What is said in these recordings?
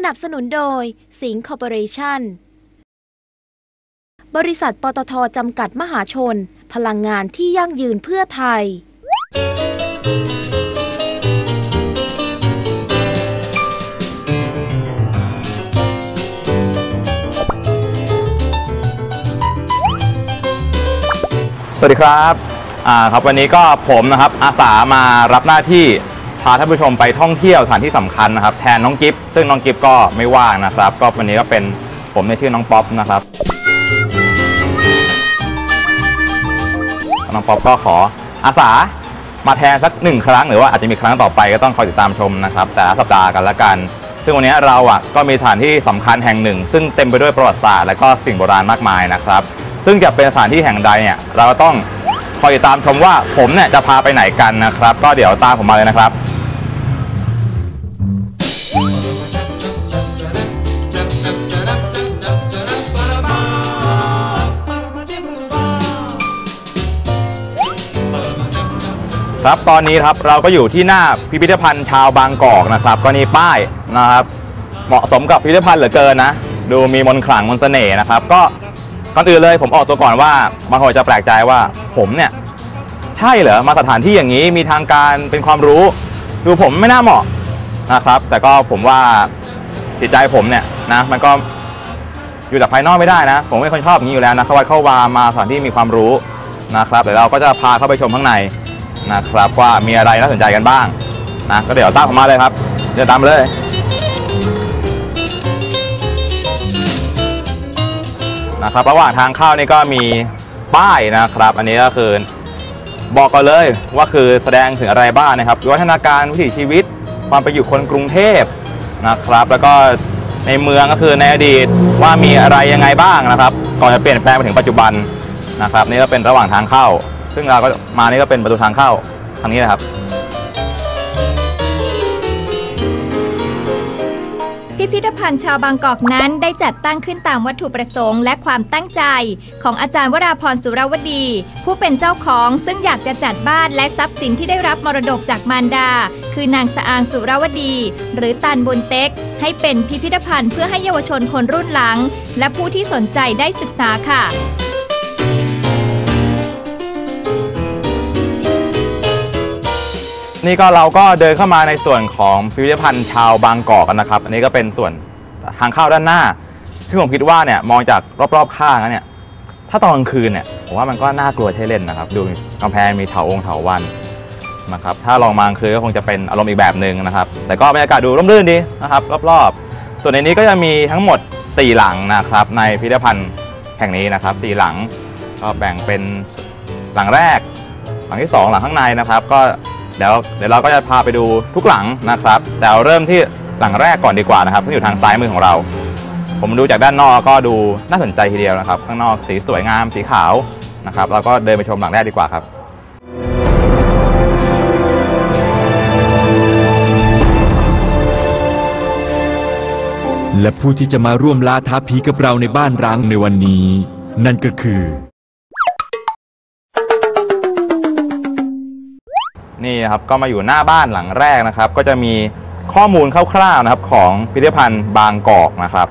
สนับสนุนโดย สิงคอร์ปอเรชั่น บริษัทปตทจำกัดมหาชน พลังงานที่ยั่งยืนเพื่อไทย สวัสดีครับอ่าครับวันนี้ก็ผมนะครับอาสามารับหน้าที่าท่านผู้ชมไปท่องเที่ยวสถานที่สำคัญนะครับ แทนน้องกิฟซึ่งน้องกิฟก็ไม่ว่างนะครับ ก็วันนี้ก็เป็นผมในชื่อน้องป๊อปนะครับ น้องป๊อปก็ขออาสามาแทนสักหนึ่งครั้งหรือว่าอาจจะมีครั้งต่อไปก็ต้องคอยติดตามชมนะครับแต่ละสัปดาห์กันละกัน ซึ่งวันนี้เราอะก็มีสถานที่สำคัญแห่งหนึ่ง ซึ่งเต็มไปด้วยประวัติศาสตร์และก็สิ่งโบราณมากมายนะครับ ซึ่งจะเป็นสถานที่แห่งใดเนี่ยเราก็ต้องคอยติดตามชมว่าผมเนี่ยจะพาไปไหนกันนะครับ ก็เดี๋ยวตามผมมาเลยนะครับ ครับตอนนี้ครับเราก็อยู่ที่หน้าพิพิธภัณฑ์ชาวบางกอกนะครับก็นี่ป้ายนะครับ เหมาะสมกับพิพิธภัณฑ์เหลือเกินนะ ดูมีมนต์ขลังมนต์เสน่ห์นะครับ ก็ก่อนอื่นเลยผมออกตัวก่อนว่าบางคนจะแปลกใจว่าผมเนี่ยใช่เหรอมาสถานที่อย่างนี้มีทางการเป็นความรู้ดูผมไม่น่าเหมาะนะครับ แต่ก็ผมว่าจิตใจผมเนี่ยนะมันก็อยู่จากภายนอกไม่ได้นะ ผมไม่คนชอบอย่างนี้อยู่แล้วนะเข้าวัดเข้าวามาสถานที่มีความรู้นะครับเดี๋ยวเราก็จะพาเข้าไปชมข้างใน นะครับว่ามีอะไรน่าสนใจกันบ้างนะก็เดี๋ยวตามผมมาเลยครับ เดี๋ยวตามเลย นะครับระหว่างทางเข้านี่ก็มีป้ายนะครับ อันนี้ก็คือบอกกันเลยว่าคือแสดงถึงอะไรบ้างนะครับวิวัฒนาการวิถีชีวิตความไปอยู่คนกรุงเทพนะครับ แล้วก็ในเมืองก็คือในอดีตว่ามีอะไรยังไงบ้างนะครับ ก่อนจะเปลี่ยนแปลงไปถึงปัจจุบันนะครับ นี่ก็เป็นระหว่างทางเข้า ซึ่งเราก็มานี่ก็เป็นประตูทางเข้าทางนี้นะครับ พิพิธภัณฑ์ชาวบางกอกนั้นได้จัดตั้งขึ้นตามวัตถุประสงค์และความตั้งใจ ของอาจารย์วราพรสุรวดี ผู้เป็นเจ้าของซึ่งอยากจะจัดบ้านและทรัพย์สินที่ได้รับมรดกจากมารดา คือนางสะอางสุรวดี หรือตันบุญเต็ก ให้เป็นพิพิธภัณฑ์เพื่อให้เยาวชนคนรุ่นหลัง และผู้ที่สนใจได้ศึกษาค่ะ นี่ก็เราก็เดินเข้ามาในส่วนของพิพิธภัณฑ์ชาวบางกอกกันนะครับ อันนี้ก็เป็นส่วนทางเข้าด้านหน้าที่งผมคิดว่าเนี่ยมองจากรอบๆข้างแล้วเนี่ย ถ้าตอนกลางคืนเนี่ยผมว่ามันก็น่ากลัวใช่เล่นนะครับ ดูกำแพงมีเถาองค์เถาวันนะครับถ้าลองมางคืนก็คงจะเป็นอารมณ์อีกแบบหนึ่งนะครับ แต่ก็บรรยากาศดูร่มรื่นดีนะครับ รอบๆ ส่วนในนี้ก็จะมีทั้งหมด 4 หลังนะครับ ในพิพิธภัณฑ์แห่งนี้นะครับสี่หลังก็แบ่งเป็นหลังแรก หลังที่ 2 หลังข้างในนะครับ ก็ เดี๋ยวเดี๋ยวเราก็จะพาไปดูทุกหลังนะครับ แต่เราเริ่มที่หลังแรกก่อนดีกว่านะครับที่อยู่ทางซ้ายมือของเรา ผมดูจากด้านนอกก็ดูน่าสนใจทีเดียวนะครับ ข้างนอกสีสวยงามสีขาวนะครับเราก็เดินไปชมหลังแรกดีกว่าครับและผู้ที่จะมาร่วมล่าท้าผีกับเราในบ้านร้างในวันนี้ นั่นก็คือ นี่นะครับก็มาอยู่หน้าบ้านหลังแรกนะครับ ก็จะมีข้อมูลคร่าวๆนะครับของพิพิธภัณฑ์บางกอกนะครับ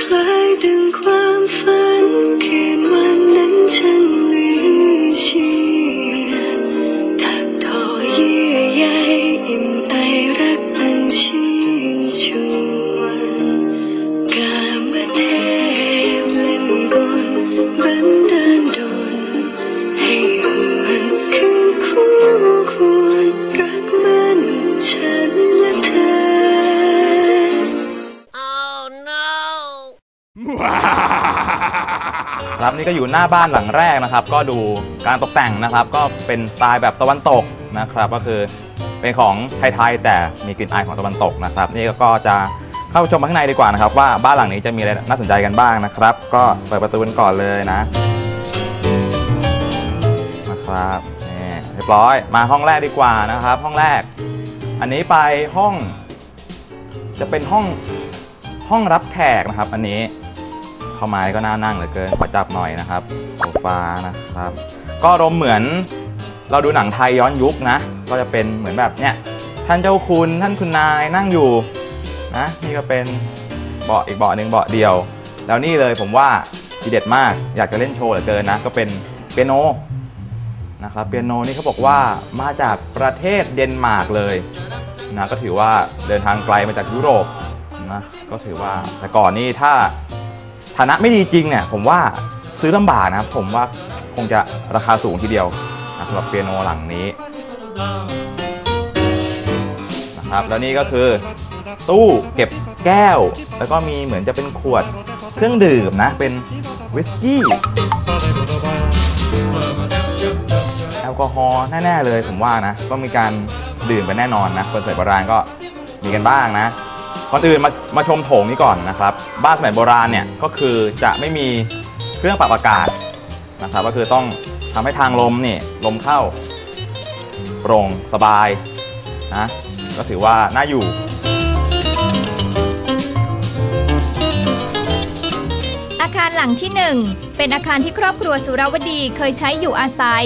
คล้ายดังความฝันคืนวันนั้นฉันลือชี นี่ก็อยู่หน้าบ้านหลังแรกนะครับ ก็ดูการตกแต่งนะครับ ก็เป็นสไตล์แบบตะวันตกนะครับ ก็คือเป็นของไทยๆแต่มีกลิ่นอายของตะวันตกนะครับ นี่ก็จะเข้าชมข้างในดีกว่านะครับ ว่าบ้านหลังนี้จะมีอะไรน่าสนใจกันบ้างนะครับ ก็เปิดประตูกันก่อนเลยนะนะครับนี่เรียบร้อยมาห้องแรกดีกว่านะครับ ห้องแรก อันนี้ไปห้อง จะเป็นห้องห้องรับแขกนะครับ อันนี้ เข้ามาก็น่านั่งเหลือเกินขอจับหน่อยนะครับโซฟานะครับ ก็รมเหมือนเราดูหนังไทยย้อนยุคนะ ก็จะเป็นเหมือนแบบเนี้ยท่านเจ้าคุณท่านคุณนายนั่งอยู่นะนี่ก็เป็นเบาะอีกเบาะหนึ่งเบาะเดียว แล้วนี่เลยผมว่าทีเด็ดมากอยากจะเล่นโชว์เหลือเกินนะ ก็เป็นเปียโนนะครับเปียโนนี่เขาบอกว่ามาจากประเทศเดนมาร์กเลยนะก็ถือว่าเดินทางไกลมาจากยุโรปนะก็ถือว่าแต่ก่อนนี่ถ้า ฐานะไม่ดีจริงเนี่ยผมว่าซื้อลำบากนะครับผมว่าคงจะราคาสูงทีเดียวนะสำหรับเปียโนหลังนี้นะครับแล้วนี่ก็คือตู้เก็บแก้ว แล้วก็มีเหมือนจะเป็นขวดเครื่องดื่มนะ เป็นวิสกี้แอลกอฮอล์แน่ๆเลยผมว่านะก็มีการดื่มกันแน่นอนนะคนสมัยโบราณก็มีกันบ้างนะ ก่อนอื่นมามาชมโถงนี้ก่อนนะครับ บ้านสมัยโบราณเนี่ยก็คือจะไม่มีเครื่องปรับอากาศนะครับ ก็คือต้องทำให้ทางลมนี่ลมเข้าโปร่งสบายนะก็ถือว่าน่าอยู่อาคารหลังที่ 1 เป็นอาคารที่ครอบครัวสุราวดีเคยใช้อยู่อาศัย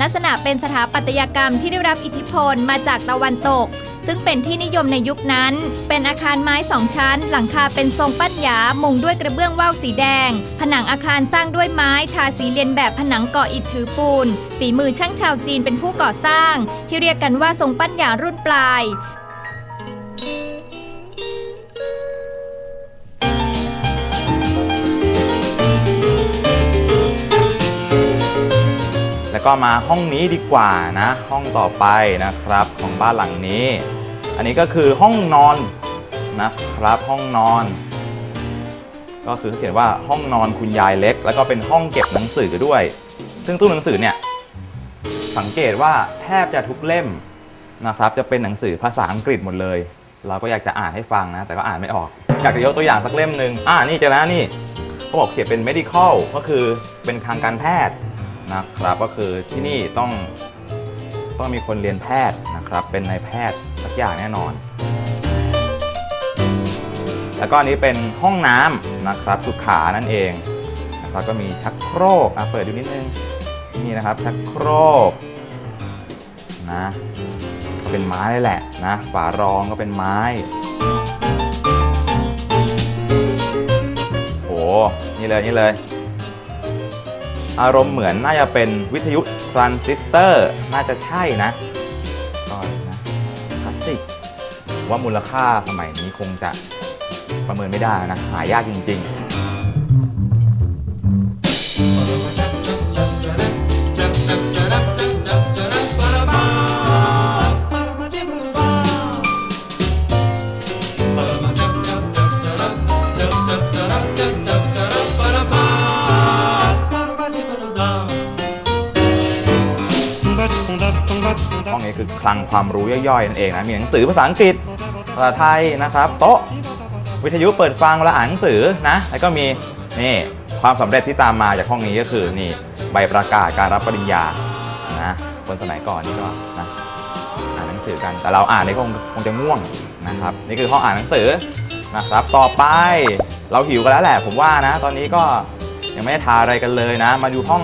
ลักษณะเป็นสถาปัตยกรรมที่ได้รับอิทธิพลมาจากตะวันตก ซึ่งเป็นที่นิยมในยุคนั้น เป็นอาคารไม้สองชั้น หลังคาเป็นทรงปั้นหยามุงด้วยกระเบื้องว่าวสีแดง ผนังอาคารสร้างด้วยไม้ทาสีเลียนแบบผนังก่ออิฐถือปูน ฝีมือช่างชาวจีนเป็นผู้ก่อสร้าง ที่เรียกกันว่าทรงปั้นหยารุ่นปลายแล้วก็มาห้องนี้ดีกว่านะ ห้องต่อไปนะครับของบ้านหลังนี้ อันนี้ก็คือห้องนอนนะครับห้องนอน ก็คือเขาเขียนว่าห้องนอนคุณยายเล็ก แล้วก็เป็นห้องเก็บหนังสือด้วย ซึ่งตู้หนังสือเนี่ยสังเกตว่าแทบจะทุกเล่มนะครับจะเป็นหนังสือภาษาอังกฤษหมดเลย เราก็อยากจะอ่านให้ฟังนะ แต่ก็อ่านไม่ออก อยากจะยกตัวอย่างสักเล่มหนึ่งอ่านี่เจอแล้วนี่เขาบอกเขียนเป็น medical ก็คือเป็นทางการแพทย์นะครับก็คือที่นี่ต้องต้องมีคนเรียนแพทย์นะครับเป็นนายแพทย์ สักอย่างแน่นอน แล้วก็อันนี้เป็นห้องน้ำนะครับสุขานั่นเองนะครับก็มีชักโครกอะเปิดดูนิดนึงนี่นะครับชักโครกนะก็เป็นไม้เลยแหละนะฝารองก็เป็นไม้โหนี่เลยนี่เลย อารมณ์เหมือนน่าจะเป็นวิทยุทรานซิสเตอร์ น่าจะใช่นะ ว่ามูลค่าสมัยนี้คงจะประเมินไม่ได้นะหายากจริง ๆ ห้องนี้คือคลังความรู้ย่อยๆนั่นเองนะมีหนังสือภาษาอังกฤษภาษาไทยนะครับโต๊ะวิทยุเปิดฟังเวลาอ่านหนังสือนะแล้วก็มีนี่ความสำเร็จที่ตามมาจากห้องนี้ก็คือนี่ใบประกาศการรับปริญญานะคนสมัยก่อนนี่ก็นะอ่านหนังสือกันแต่เราอ่านนี่คงคงจะง่วงนะครับนี่คือห้องอ่านหนังสือนะครับต่อไปเราหิวกันแล้วแหละ ผมว่านะ ตอนนี้ก็ยังไม่ได้ทาอะไรกันเลยนะ มาดูห้อง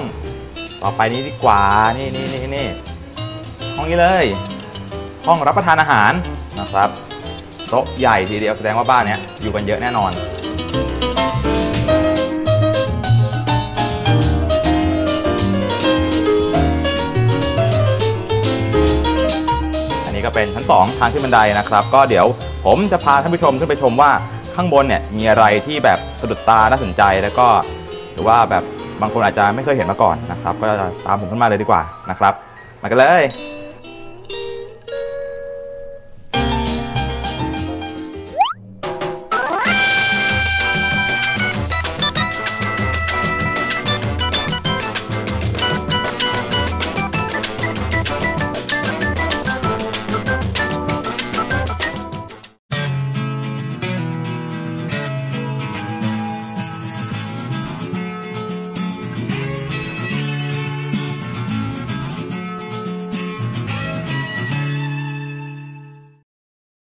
ต่อไปนี้ดีกว่านี่นี่นี่นี่ ห้องนี้เลย ห้องรับประทานอาหารนะครับโต๊ะใหญ่ทีเดียวแสดงว่าบ้านเนี้ยอยู่กันเยอะแน่นอนอันนี้ก็เป็นชั้น 2 ทางขึ้นบันไดนะครับ ก็เดี๋ยวผมจะพาท่านผู้ชมขึ้นไปชมว่าข้างบนเนี่ยมีอะไรที่แบบสะดุดตาน่าสนใจแล้วก็ หรือว่าแบบบางคนอาจจะไม่เคยเห็นมาก่อนนะครับ ก็ตามผมขึ้นมาเลยดีกว่านะครับ มากันเลย